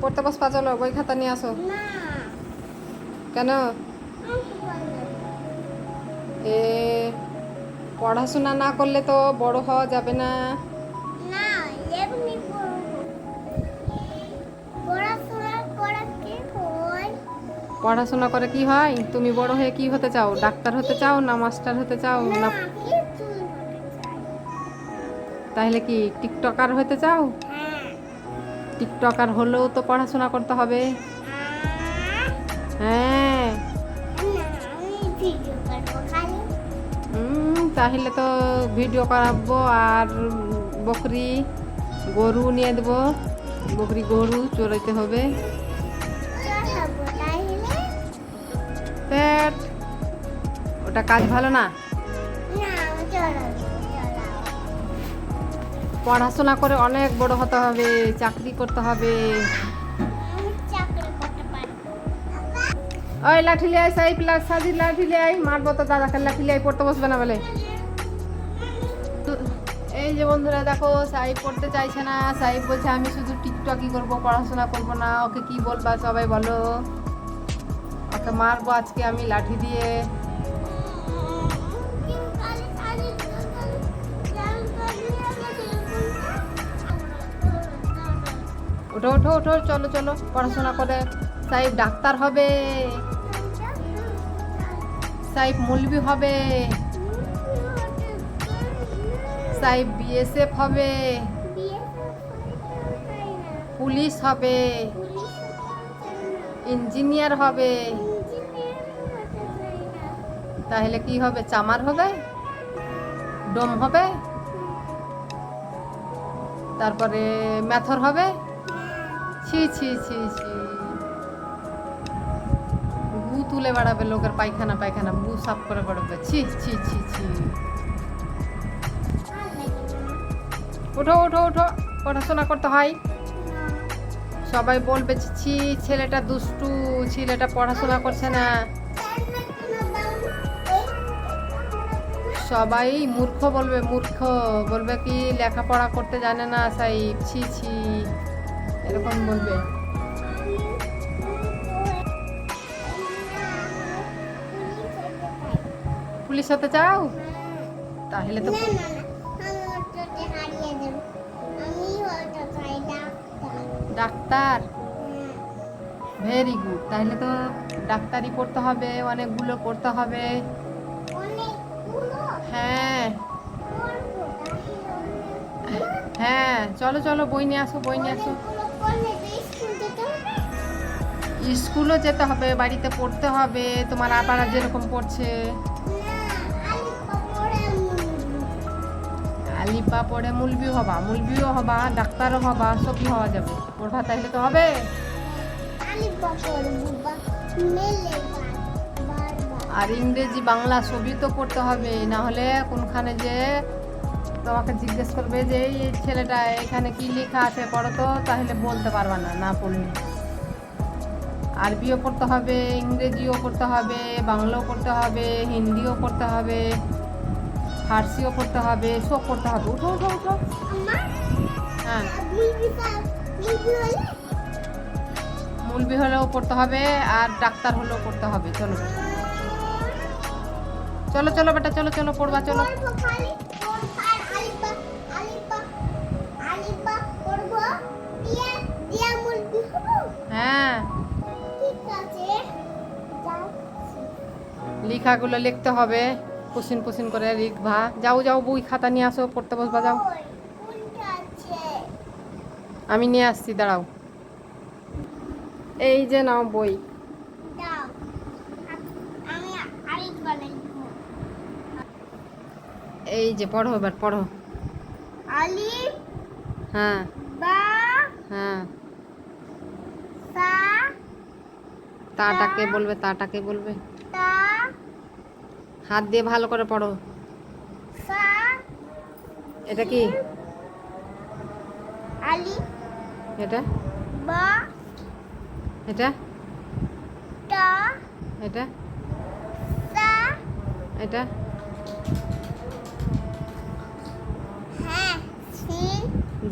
পড়তে বসপা চলো বই খাতা নিয়ে আসো। কেন? এ পড়াশোনা না করলে তো বড় হওয়া যাবে না। পড়াশোনা করা কি হয়? তুমি বড় হয়ে কি হতে চাও? ডাক্তার হতে চাও না মাস্টার হতে চাও? না। তাহলে কি টিকটকার হতে চাও? হ্যাঁ। টিকটকার হলেও তো পড়াশোনা করতে হবে। হ্যাঁ। তাহলে তো ভিডিও করাবো আর বকরি গরু নিয়ে দেবো। বকরি গরু চড়াইতে হবে। ওটা কাজ ভালো না? পড়াশোনা করে অনেক বড় হতে হবে চাকরি করতে হবে। ওই লাঠি আয় সাই প্লাস সাজি লাঠি আয় মারবো তো দাদাকে লাঠি আয়, পড়তে বসবে না বলে। এই যে বন্ধুরা দেখো সাইব পড়তে চাইছে না সাইব বলছে আমি শুধু টিকটকই করব পড়াশোনা করব না ওকে কি বলবা সবাই বলো। ওকে মারবো আজকে আমি লাঠি দিয়ে। ওঠো ওঠো ওঠো, চলো চলো, পড়াশোনা করে। সাহেব ডাক্তার হবে। সাহেব মুলবি হবে। সাইব বিএসএফ হবে। পুলিশ হবে। ইঞ্জিনিয়ার হবে। তাহলে কি হবে? চামার হবে? ডোম হবে? তারপরে ম্যাথর হবে? ছি ছি ছি ছি। গু তুলে বেড়াবে লোকের পায়খানা পায়খানা। গু সাফ করে বেড়াবে। ছি ছি ছি ছি। ওঠো ওঠো ওঠো। পড়াশোনা করতে হয়। সবাই বলবে ছি, ছেলেটা দুষ্টু। ছেলেটা পড়াশোনা করছে না। সবাই মূর্খ বলবে মূর্খ। বলবে কি, লেখাপড়া করতে জানে না সাইব ছি ছি। এরকম বলবে। পুলিশ হতে চাও? তাহলে তো ডাক্তার। ভেরি গুড তাহলে তো ডাক্তারি পড়তে হবে অনেকগুলো পড়তে হবে। হ্যাঁ। হ্যাঁ চলো চলো বই নিয়ে আসো বই নিয়ে আসো। স্কুলও যেতে হবে বাড়িতে পড়তে হবে তোমার আপারা যেরকম পড়ছে। আলিপা পড়ে মুলবি হবা মুলবিও হবা ডাক্তারও হবা সবই হওয়া যাবে। পড়বা তাইলে তো হবে। আর ইংরেজি বাংলা সবই তো পড়তে হবে না হলে কোনখানে যে তোমাকে জিজ্ঞেস করবে যে এই ছেলেটা এখানে কি লেখা আছে পড়ো তো তাহলে বলতে পারবা না না পড়লে। আরবিও পড়তে হবে, ইংরেজিও পড়তে হবে, বাংলাও পড়তে হবে, হিন্দিও পড়তে হবে, ফার্সিও পড়তে হবে, সব পড়তে হবে। উঠো উঠো উঠো। হ্যাঁ। মুলবি হলেও পড়তে হবে আর ডাক্তার হলেও পড়তে হবে। চলো। চলো চলো বেটা, চলো চলো, পড়বা, চলো। লেখাগুলো লিখতে হবে। পুসিন পুসিন করে লিখবা। যাও যাও, বই খাতা নিয়ে আসো, পড়তে বসবা, যাও। আমি নিয়ে আসছি, দাঁড়াও। এই যে নাও বই। এই যে, পড়ো এবার, পড়ো। হ্যাঁ। হ্যাঁ। তাটাকে বলবে তাটাকে বলবে। তা হাত দিয়ে ভালো করে পড়ো। এটা কি? এটা? বা। এটা? তা এটা? সা এটা? হ্যাঁ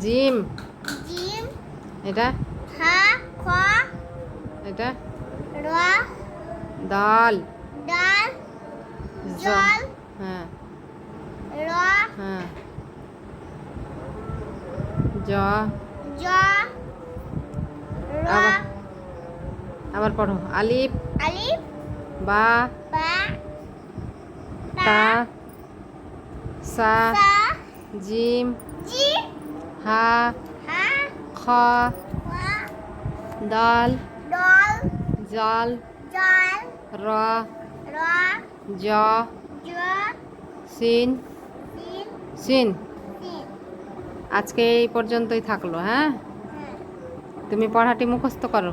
জিম জিম এটা? হা খ। এটা? র। দাল। ডাল জল। হ্যাঁ। র। হ্যাঁ। জ। জ। আবার আবার পড়ো। আলিফ। আলিফ। বা। বা। তা। সা। জিম। হা। হা। খ। দাল। জাল। জল। র। র। জ জ সিন সিন সিন সিন। আজকে এই পর্যন্তই থাকল হ্যাঁ? হ্যাঁ। তুমি পড়াটি মুখস্থ করো।